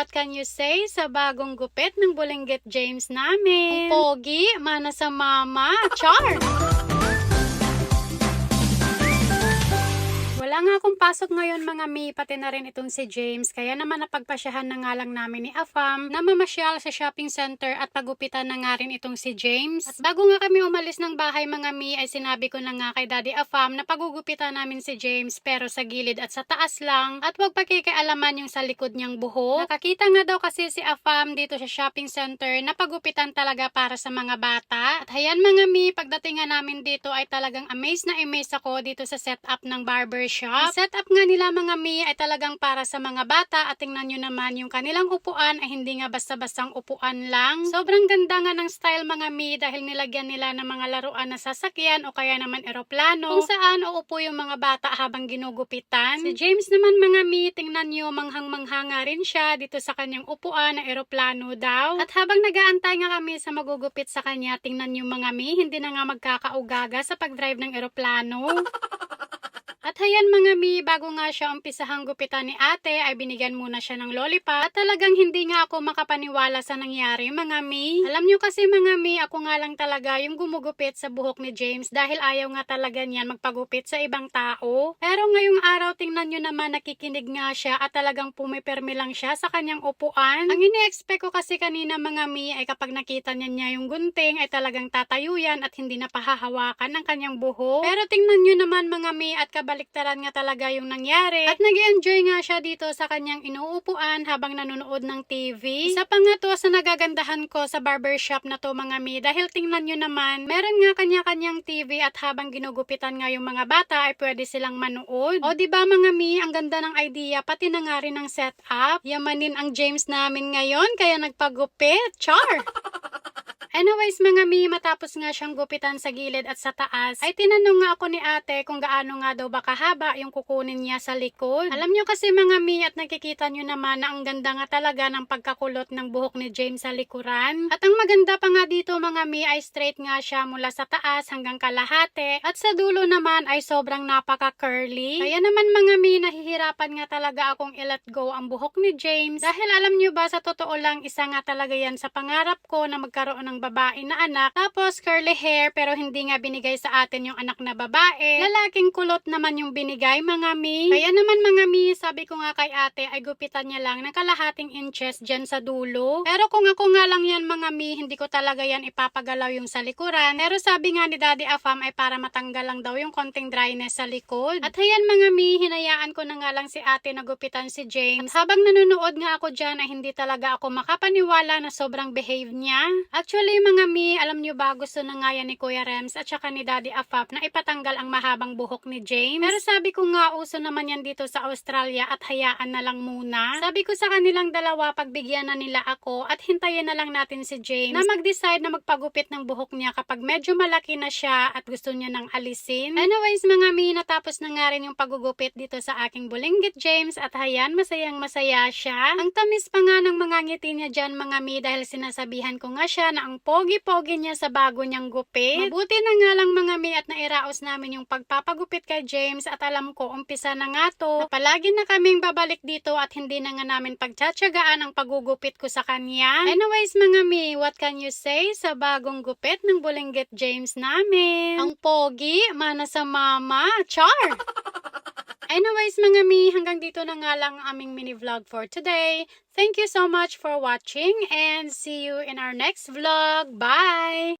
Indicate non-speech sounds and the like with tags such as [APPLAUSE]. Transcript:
what can you say sa bagong gupit ng Bulinggit James namin? Pogi, mana sa mama, char! Nga akong pasok ngayon mga mi, pati na rin itong si James. Kaya naman napagpasyahan na nga lang namin ni Afam na mamasyal sa shopping center at pagupitan na nga rin itong si James. At bago nga kami umalis ng bahay mga mi, ay sinabi ko na nga kay Daddy Afam na pagugupitan namin si James pero sa gilid at sa taas lang at wag pakikialaman yung sa likod niyang buhok. Nakakita nga daw kasi si Afam dito sa shopping center na pagupitan talaga para sa mga bata. At hayan mga mi, pagdating nga namin dito ay talagang amazed na amazed ako dito sa setup ng barbershop. Ang setup nga nila mga mi ay talagang para sa mga bata at tingnan nyo naman yung kanilang upuan ay hindi nga basta-bastang upuan lang. Sobrang ganda nga ng style mga mi dahil nilagyan nila ng mga laruan na sasakyan o kaya naman eroplano kung saan uupo yung mga bata habang ginugupitan. Si James naman mga mi, tingnan nyo manghang-manghanga rin siya dito sa kanyang upuan na eroplano daw. At habang nagaantay nga kami sa magugupit sa kanya, tingnan nyo mga mi, hindi na nga magkakaugaga sa pagdrive ng eroplano. [LAUGHS] At hayan mga mi, bago nga siya umpisahang gupitan ni ate, ay binigyan muna siya ng lollipop. Talagang hindi nga ako makapaniwala sa nangyari mga mi. Alam nyo kasi mga mi, ako nga lang talaga yung gumugupit sa buhok ni James dahil ayaw nga talaga niyan magpagupit sa ibang tao. Pero ngayong araw, tingnan nyo naman nakikinig nga siya at talagang pumipermi lang siya sa kanyang upuan. Ang ini-expect ko kasi kanina mga mi ay kapag nakita niya niya yung gunting ay talagang tatayo at hindi na pahahawakan ng kanyang buhok. Pero tingnan nyo naman mga mi at kabaliktaran nga talaga yung nangyari. At nag enjoy nga siya dito sa kanyang inuupuan habang nanonood ng TV. Isa pa nga sa nagagandahan ko sa barbershop na to mga mi dahil tingnan nyo naman, meron nga kanya-kanyang TV at habang ginugupitan nga yung mga bata ay pwede silang manood. O ba mga mi, ang ganda ng idea pati na nga rin ng setup. Yamanin ang James namin ngayon kaya nagpagupit. Char! [LAUGHS] Anyways mga mi, matapos nga siyang gupitan sa gilid at sa taas, ay tinanong nga ako ni ate kung gaano nga daw ba kahaba yung kukunin niya sa likod. Alam nyo kasi mga mi at nakikita nyo naman na ang ganda nga talaga ng pagkakulot ng buhok ni James sa likuran. At ang maganda pa nga dito mga mi ay straight nga siya mula sa taas hanggang kalahate at sa dulo naman ay sobrang napaka-curly. Kaya naman mga mi, nahihirapan nga talaga akong i-let go ang buhok ni James dahil alam nyo ba sa totoo lang isa nga talaga yan sa pangarap ko na magkaroon ng babae na anak. Tapos curly hair pero hindi nga binigay sa atin yung anak na babae. Lalaking kulot naman yung binigay mga mi. Kaya naman mga mi, sabi ko nga kay ate ay gupitan niya lang ng kalahating inches dyan sa dulo. Pero kung ako nga lang yan mga mi, hindi ko talaga yan ipapagalaw yung sa likuran. Pero sabi nga ni Daddy Afam ay para matanggal lang daw yung konting dryness sa likod. At hayan mga mi, hinayaan ko na nga lang si ate na gupitan si James. At habang nanonood nga ako dyan ay hindi talaga ako makapaniwala na sobrang behave niya. Actually, mga mi, alam nyo ba gusto na nga yan ni Kuya Rems at saka ni Daddy Afap na ipatanggal ang mahabang buhok ni James. Pero sabi ko nga uso naman yan dito sa Australia at hayaan na lang muna. Sabi ko sa kanilang dalawa pagbigyan na nila ako at hintayin na lang natin si James na mag-decide na magpagupit ng buhok niya kapag medyo malaki na siya at gusto niya nang alisin. Anyways mga mi, natapos na nga rin yung pagugupit sa aking bulinggit James at hayan masayang masaya siya. Ang tamis pa nga ng mga ngiti niya dyan mga mi dahil sinasabihan ko nga siya na ang pogi-pogi niya sa bago niyang gupit. Mabuti na nga lang mga mi at nairaos namin yung pagpapagupit kay James at alam ko umpisa na nga to na palagi na kaming babalik dito at hindi na nga namin pagtsatsagaan ang pagugupit ko sa kanya. Anyways mga mi, what can you say sa bagong gupit ng Bulinggit James namin? Ang pogi, mana sa mama, char! [LAUGHS] Anyways mga mi, hanggang dito na nga lang ang aming mini vlog for today. Thank you so much for watching and see you in our next vlog. Bye!